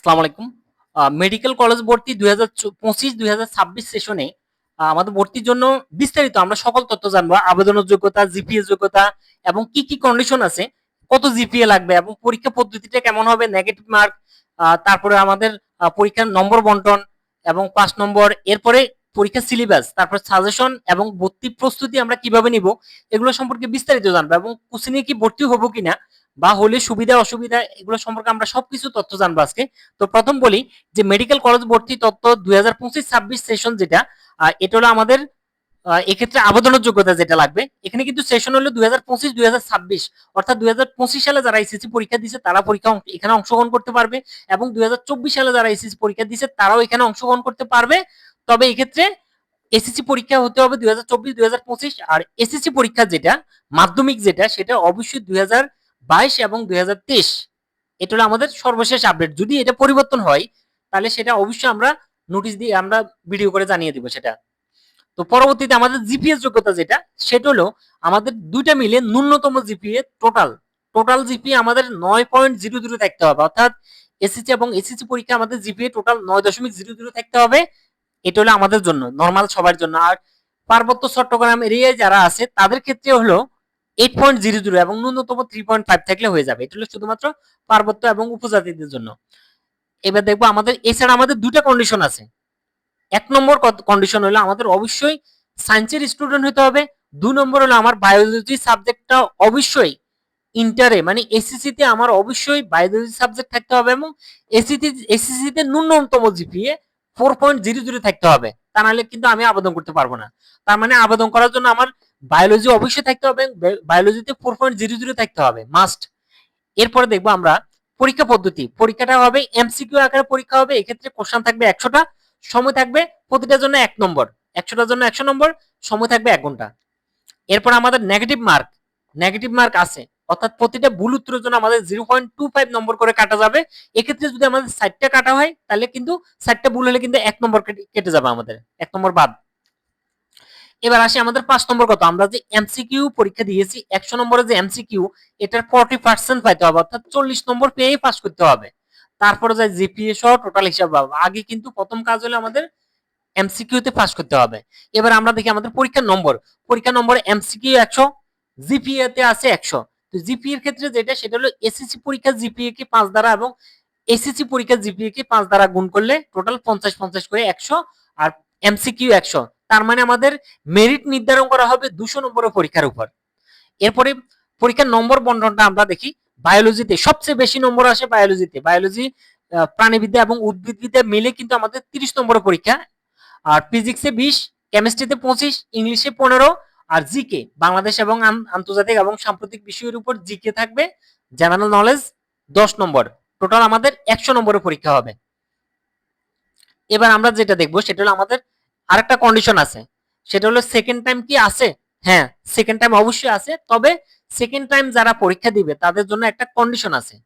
আসসালামু আলাইকুম। Medical college ভর্তি দুই হাজার সেশনে আমাদের ভর্তির জন্য বিস্তারিত আমরা সকল তথ্য জানব। আবেদনের যোগ্যতা জিপিএ যোগ্যতা এবং কি কি কন্ডিশন আছে, কত জিপিএ লাগবে এবং পরীক্ষা পদ্ধতিটা কেমন হবে নেগেটিভ মার্ক তারপরে আমাদের পরীক্ষার নম্বর বন্টন এবং পাঁচ নম্বর, এরপরে পরীক্ষা সিলেবাস তারপর সাজেশন এবং ভর্তি প্রস্তুতি আমরা কীভাবে নিব, এগুলো সম্পর্কে বিস্তারিত জানব এবং কোচিনে কি ভর্তি হব কিনা বা হলে সুবিধা, অসুবিধা এগুলো সম্পর্কে আমরা সবকিছু তথ্য জানব আজকে। তো প্রথম বলি যে মেডিকেল কলেজ ভর্তি তথ্য দুই হাজার পঁচিশ ছাব্বিশ সেশন যেটা এটা হলো আমাদের এক্ষেত্রে আবেদনের যোগ্যতা যেটা লাগবে। এখানে কিন্তু সেশন হলো দুই হাজার পঁচিশ, দুই হাজার ছাব্বিশ। অর্থাৎ দুই হাজার পঁচিশ সালে যারা এসএসসি পরীক্ষা দিচ্ছে তারা পরীক্ষা এখানে অংশগ্রহণ করতে পারবে। এবং দুই চব্বিশ সালে যারা এসএসসি পরীক্ষা দিচ্ছে তারাও এখানে অংশগ্রহণ করতে পারবে। তবে এক্ষেত্রে এসএসসি পরীক্ষা হতে হবে দুই হাজার চব্বিশ, দুই পঁচিশ। আর এসএসসি পরীক্ষা যেটা, মাধ্যমিক যেটা, সেটা অবশ্যই দুই হাজার বাইশ এবং দুই হাজার তেইশ। এটা হলো আমাদের সর্বশেষ আপডেট যদি এটা পরিবর্তন হয়, তাহলে সেটা অবশ্যই আমরা নোটিশ দিয়ে আমরা ভিডিও করে জানিয়ে দিব সেটা। তো পরবর্তীতে আমাদের জিপিএস যোগ্যতা যেটা, সেটা হলো আমাদের দুইটা মিলে ন্যূনতম জিপিএ টোটাল টোটাল জিপিএ আমাদের নয় পয়েন্ট জিরো জিরো থাকতে হবে। অর্থাৎ এসএসসি এবং এসএসসি পরীক্ষা আমাদের জিপিএ টোটাল নয় দশমিক জিরো জিরো থাকতে হবে। এটা হলো আমাদের জন্য নর্মাল সবার জন্য। আর পার্বত্য চট্টগ্রাম এরিয়ায় যারা আছে, তাদের ক্ষেত্রে হলো এইট পয়েন্ট জিরো জিরো এবং ন্যূনতম থ্রি পয়েন্ট ফাইভ থাকলে হয়ে যাবে। এটা হলো শুধুমাত্র পার্বত্য এবং উপজাতিদের জন্য। এবার দেখব আমাদের, এছাড়া আমাদের দুটা কন্ডিশন আছে। এক নম্বর কন্ডিশন হলো আমাদের অবশ্যই সায়েন্সের স্টুডেন্ট হতে হবে। নম্বর হলো আমার বায়োলজি সাবজেক্টটা অবশ্যই ইন্টারে মানে এসএসসি তে আমার অবশ্যই বায়োলজি সাবজেক্ট থাকতে হবে এবং এসিসি এসএসসি তে ন্যূনতম GPA four point zero zero থাকতে হবে। তা নাহলে কিন্তু আমি আবেদন করতে পারব না। তার মানে আবেদন করার জন্য আমার বায়োলজি অবশ্যই থাকতে হবে বায়োলজিতে ফোর পয়েন্ট জিরো জিরো থাকতে হবে মাস্ট এরপরে দেখব আমরা পরীক্ষা পদ্ধতি, পরীক্ষাটা হবে এমসিকিউ আকারে পরীক্ষা হবে, এক্ষেত্রে কোশ্চেন থাকবে একশোটা, সময় থাকবে প্রতিটার জন্য এক নম্বর, একশোটার জন্য একশো নম্বর, সময় থাকবে এক ঘণ্টা। এরপর আমাদের নেগেটিভ মার্ক নেগেটিভ মার্ক আছে, অর্থাৎ প্রতিটা ভুল উত্তরের জন্য আমাদের zero point two five number করে কাটা যাবে, এক্ষেত্রে যদি আমাদের ষাটটা কাটা হয়, তাহলে কিন্তু ষাটটা ভুল হলে কিন্তু এক নম্বর কেটে কেটে যাবে আমাদের, এক নম্বর বাদ। এবার আসি আমাদের পাঁচ নম্বর কত আমরা যে এমসিকিউ পরীক্ষা দিয়েছি, একশো নম্বরের যে এমসিকিউ এটার ফর্টি পার্সেন্ট পাইতে হবে, অর্থাৎ চল্লিশ নম্বর পেয়েই পাস করতে হবে। তারপরে যায় জিপিএ সহ টোটাল হিসাব পাবো আগে কিন্তু প্রথম কাজ হলে আমাদের এমসিকিউ তে পাস করতে হবে। এবার আমরা দেখি আমাদের পরীক্ষার নম্বর। পরীক্ষা নম্বর এমসিকিউ একশো জিপিএ তে আছে একশো। তো জিপিএ এর ক্ষেত্রে যেটা, সেটা হলো এসএসসি পরীক্ষা জিপিএ কে পাঁচ দ্বারা এবং এসএসসি পরীক্ষা জিপিএ কে পাঁচ দ্বারা গুণ করলে টোটাল পঞ্চাশ পঞ্চাশ করে একশো আর এমসিকিউ একশো। তার মানে আমাদের মেরিট নির্ধারণ করা হবে দুশো নম্বরের পরীক্ষার উপর। এরপরে পরীক্ষার নম্বর বন্টনটা আমরা দেখি বায়োলজিতে সবচেয়ে বেশি নম্বর আসে বায়োলজিতে বায়োলজি প্রাণীবিদ্যা এবং উদ্ভিদবিদ্যা মিলে কিন্তু আমাদের তিরিশ নম্বরের পরীক্ষা। আর ফিজিক্সে বিশ কেমিস্ট্রিতে পঁচিশ ইংলিশে পনেরো আর জিকে বাংলাদেশ এবং আন্তর্জাতিক এবং সাম্প্রতিক বিষয়ের উপর জিকে থাকবে। জেনারেল নলেজ দশ নম্বর। টোটাল আমাদের একশো নম্বরের পরীক্ষা হবে। এবার আমরা যেটা দেখব, সেটা হলো আমাদের আরেকটা কন্ডিশন আছে। সেটা হলো সেকেন্ড টাইম কি আছে? হ্যাঁ সেকেন্ড টাইম অবশ্যই আছে, তবে সেকেন্ড টাইম যারা পরীক্ষা দিবে, তাদের জন্য একটা কন্ডিশন আছে।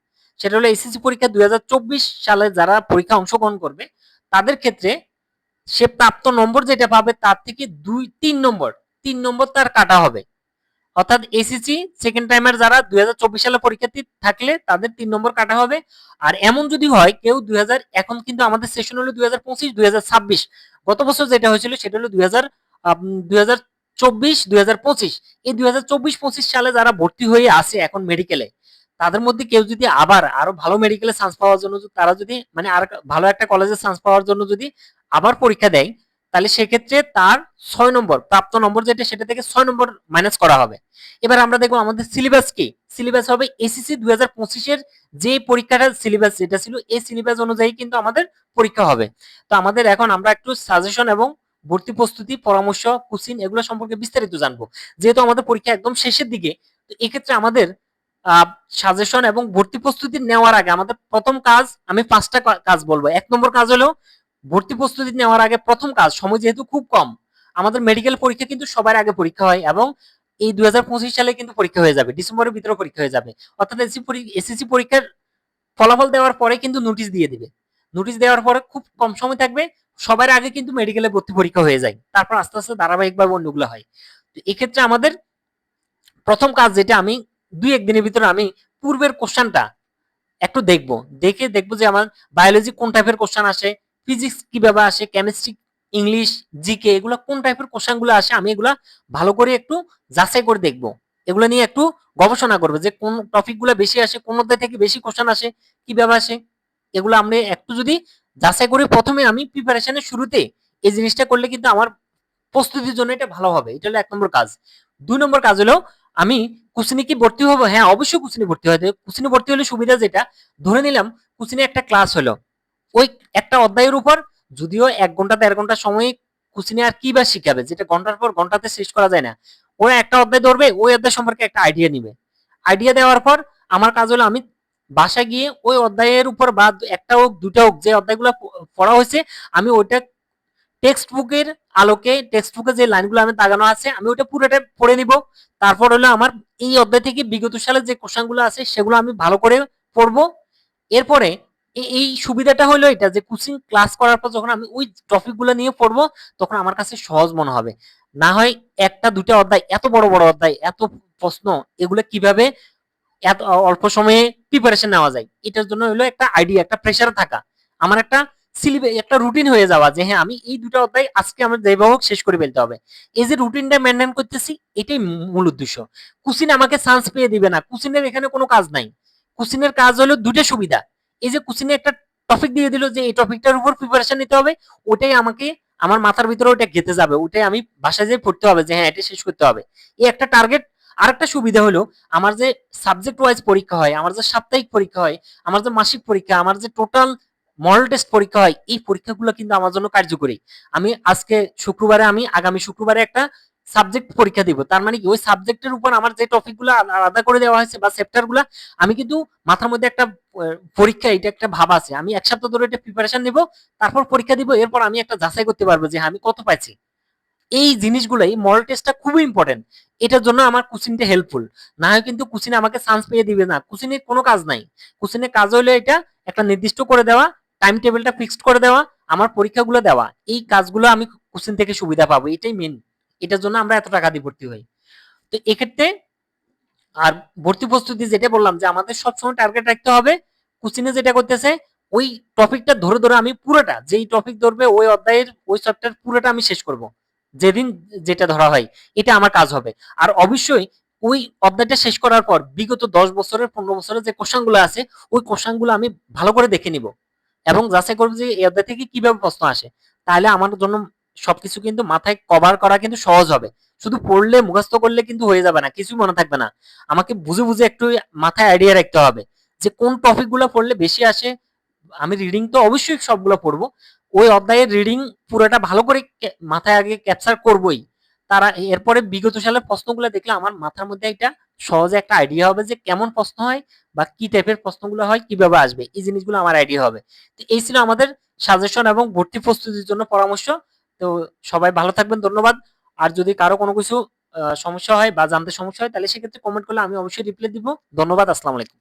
সেটা হলো এসএসসি পরীক্ষা দুই হাজার চব্বিশ সালে যারা পরীক্ষা অংশগ্রহণ করবে, তাদের ক্ষেত্রে সে প্রাপ্ত নম্বর যেটা পাবে, তার থেকে দুই, তিন নম্বর তিন নম্বর তার কাটা হবে। অর্থাৎ এসএসসি সেকেন্ড টাইমের যারা দুই সালে পরীক্ষার্থী থাকলে তাদের তিন নম্বর কাটা হবে। আর এমন যদি হয়, কেউ দু হাজার, এখন কিন্তু আমাদের সেশন হলো দুই গত বছর যেটা হয়েছিল সেটা হলো দুই হাজার চব্বিশ, দুই হাজার পঁচিশ। এই দুই হাজার চব্বিশ পঁচিশ সালে যারা ভর্তি হয়ে আছে এখন মেডিকেলে তাদের মধ্যে কেউ যদি আবার আরও ভালো মেডিকেলে চান্স পাওয়ার জন্য তারা যদি মানে আর ভালো একটা কলেজে চান্স পাওয়ার জন্য যদি আবার পরীক্ষা দেয় তাহলে সেক্ষেত্রে তার ছয় নম্বর, প্রাপ্ত নম্বর যেটা, সেটা থেকে ছয় নম্বর মাইনাস করা হবে। এবার আমরা দেখব আমাদের সিলেবাস কি? সিলেবাস হবে এসিসি দুই পঁচিশের যে পরীক্ষাটার সিলেবাস যেটা ছিল এই সিলেবাস অনুযায়ী কিন্তু আমাদের পরীক্ষা হবে। তো আমাদের এখন আমরা একটু সাজেশন এবং ভর্তি প্রস্তুতি, পরামর্শ কোচিং এগুলো সম্পর্কে বিস্তারিত জানব। যেহেতু আমাদের পরীক্ষা একদম শেষের দিকে, তো এক্ষেত্রে আমাদের সাজেশন এবং ভর্তি প্রস্তুতি নেওয়ার আগে আমাদের প্রথম কাজ, আমি পাঁচটা কাজ বলব। এক নম্বর কাজ হলো ভর্তি প্রস্তুতি নেওয়ার আগে প্রথম কাজ, সময় যেহেতু খুব কম, আমাদের মেডিকেল পরীক্ষা কিন্তু সবার আগে পরীক্ষা হয় এবং এই দুই হাজার পঁচিশ সালে কিন্তু পরীক্ষা হয়ে যাবে, ডিসেম্বরের ভিতরে পরীক্ষা হয়ে যাবে। অর্থাৎ এসএসসি পরীক্ষার ফলাফল দেওয়ার পরে কিন্তু নোটিশ দিয়ে দিবে। নোটিশ দেওয়ার পরে খুব কম সময় থাকবে, সবার আগে কিন্তু মেডিকেলে ভর্তি পরীক্ষা হয়ে যায়। তারপর আস্তে আস্তে ধারাবাহিকভাবে অন্যগুলো হয়। তো এক্ষেত্রে আমাদের প্রথম কাজ যেটা আমি দুই একদিনের ভিতরে আমি পূর্বের কোশ্চেনটা একটু দেখব। দেখে দেখব যে আমার বায়োলজি কোন টাইপের কোশ্চেন আসে ফিজিক্স কীভাবে আসে কেমিস্ট্রি ইংলিশ জিকে এগুলো কোন টাইপের কোশ্চেনগুলো আসে, আমি এগুলা ভালো করে একটু যাচাই করে দেখব। এগুলো নিয়ে একটু গবেষণা করব যে কোন টপিকগুলো বেশি আসে, কোন অধ্যায় থেকে বেশি কোশ্চেন আসে, কীভাবে আসে। এগুলো আমি একটু যদি যাচাই করে প্রথমে আমি প্রিপারেশনের শুরুতে এই জিনিসটা করলে কিন্তু আমার প্রস্তুতির জন্য এটা ভালো হবে, এটা হলো এক নম্বর কাজ। দুই নম্বর কাজ হলো আমি কুসিনি কি ভর্তি হব? হ্যাঁ অবশ্যই কুসিনি ভর্তি হতে কুসিনি ভর্তি হলে সুবিধা যেটা, ধরে নিলাম কুসিনি একটা ক্লাস হলো। ওই একটা অধ্যায়ের উপর, যদিও এক ঘণ্টা, দেড় ঘণ্টা সময় কুসিনি আর কি বা শিখাবে? যেটা ঘণ্টার পর ঘন্টাতে শেষ করা যায় না। ওরা একটা অধ্যায় ধরবে, ওই অধ্যায় সম্পর্কে একটা আইডিয়া নিবে। আইডিয়া দেওয়ার পর আমার কাজ হলো আমি বাসায় গিয়ে ওই অধ্যায়ের উপর বা একটা হোক দুটা হোক, যে অধ্যায়গুলো পড়া হয়েছে, আমি ওইটা টেক্সট বুকের আলোকে টেক্সট বুকে যে লাইনগুলো আমি দাগানো আছে, আমি ওটা পুরোটা পড়ে নিব। তারপর হলো আমার এই অধ্যায় থেকে বিগত সালের যে কোশ্চেনগুলো আছে, সেগুলো আমি ভালো করে পড়ব। এরপরে এই সুবিধাটা হলো এটা যে কোচিং ক্লাস করার পর যখন আমি ওই টপিকগুলো নিয়ে পড়ব, তখন আমার কাছে সহজ মনে হবে। না হয় একটা দুটা অধ্যায়, এত বড় বড় অধ্যায়, এত প্রশ্ন, এগুলো কীভাবে এত অল্প সময়ে প্রিপারেশন নেওয়া যায়? এটার জন্য হলো একটা আইডিয়া একটা প্রেশার থাকা। আমার একটা সিলেবাস একটা রুটিন হয়ে যাওয়া যে হ্যাঁ আমি এই দুটো অধ্যায় আজকে আমার যেভাবে হোক শেষ করে ফেলতে হবে। এই যে রুটিনটা মেনটেন করতেছি, এটাই মূল উদ্দেশ্য। কুসিন আমাকে চান্স পেয়ে দিবে না। কুসিনের এখানে কোনো কাজ নাই। কুসিনের কাজ হলো দুটো সুবিধা। এই যে কুসিনে একটা টপিক দিয়ে দিল যে এই টপিকটার উপর প্রিপারেশন নিতে হবে, ওটাই আমাকে, আমার মাথার ভিতরে ওটা গেতে যাবে ওটাই আমি বাসায় যেয়ে পড়তে হবে যে হ্যাঁ এটা শেষ করতে হবে। এই একটা টার্গেট আরেকটা সুবিধা হলো, আমার যে সাবজেক্ট ওয়াইজ পরীক্ষা হয়, আমার যে সাপ্তাহিক পরীক্ষা হয়, আমার যে মাসিক পরীক্ষা, আমার যে টোটাল মডেল টেস্ট পরীক্ষা হয়, এই পরীক্ষাগুলো কিন্তু আমার জন্য কার্যকরী। আমি আজকে শুক্রবারে, আমি আগামী শুক্রবারে একটা সাবজেক্ট পরীক্ষা দিব। তার মানে কি? ওই সাবজেক্টের উপর আমার যে টপিকগুলো আলাদা করে দেওয়া হয়েছে বা চ্যাপ্টারগুলো আমি কিন্তু মাথার মধ্যে একটা পরীক্ষা এটা একটা ভাব আছে। আমি এক সপ্তাহ ধরে এটা প্রিপারেশন নিব, তারপর পরীক্ষা দিব, এরপর আমি একটা যাচাই করতে পারব যে আমি কত পাইছি। এই জিনিসগুলাই মডেল টেস্টটা খুবই ইম্পর্টেন্ট এটার জন্য আমার কোচিংটা হেল্পফুল না হয় কিন্তু কোচিং আমাকে চান্স পেয়ে দিবে না। কোচিংয়ের কোনো কাজ নাই। কোচিংয়ের কাজ হলো এটা একটা নির্দিষ্ট করে দেওয়া টাইম টেবিলটা ফিক্সড করে দেওয়া, আমার পরীক্ষাগুলো দেওয়া। এই কাজগুলো আমি কোচিং থেকে সুবিধা পাবো। এটাই মেন এটার জন্য আমরা এত টাকা দিয়ে ভর্তি হই। তো এক্ষেত্রে আর ভর্তি প্রস্তুতি যেটা বললাম যে আমাদের সবসময় টার্গেট রাখতে হবে, কোচিনে যেটা করতেছে, ওই টপিকটা ধরে ধরে আমি পুরোটা, যেই টপিক ধরবে ওই অধ্যায়ের, ওই চ্যাপ্টার পুরোটা আমি শেষ করব। যেদিন যেটা ধরা হয়, এটা আমার কাজ হবে। আর অবশ্যই ওই অধ্যায়টা শেষ করার পর বিগত দশ বছরের, পনেরো বছরের যে কোশ্চানগুলো আছে, ওই কোশ্চানগুলো আমি ভালো করে দেখে নিব। এবং যাচাই করব যে এই অধ্যায় থেকে কীভাবে প্রশ্ন আসে। তাহলে আমার জন্য সবকিছু কিন্তু মাথায় কভার করা কিন্তু সহজ হবে। শুধু পড়লে, মুখস্থ করলে কিন্তু হয়ে যাবে না, কিছুই মনে থাকবে না। আমাকে বুঝে বুঝে একটু মাথায় আইডিয়া রাখতে হবে যে কোন টপিকগুলো পড়লে বেশি আসে। আমি রিডিং তো অবশ্যই সবগুলো পড়ব। ওই অধ্যায়ের রিডিং পুরোটা ভালো করে মাথায় আগে ক্যাপচার করবই। তারা, এরপরে বিগত সালের প্রশ্নগুলো দেখলে আমার মাথার মধ্যে একটা সহজে একটা আইডিয়া হবে যে কেমন প্রশ্ন হয় বা কি টাইপের প্রশ্নগুলো হয়, কীভাবে আসবে। এই জিনিসগুলো আমার আইডিয়া হবে। তো এই ছিল আমাদের সাজেশন এবং ভর্তি প্রস্তুতির জন্য পরামর্শ। তো সবাই ভালো থাকবেন, ধন্যবাদ। আর যদি কারও কোনো কিছু সমস্যা হয় বা জানতে সমস্যা হয়, তাহলে সেক্ষেত্রে কমেন্ট করলে আমি অবশ্যই রিপ্লাই দিব। ধন্যবাদ, আসসালামু আলাইকুম।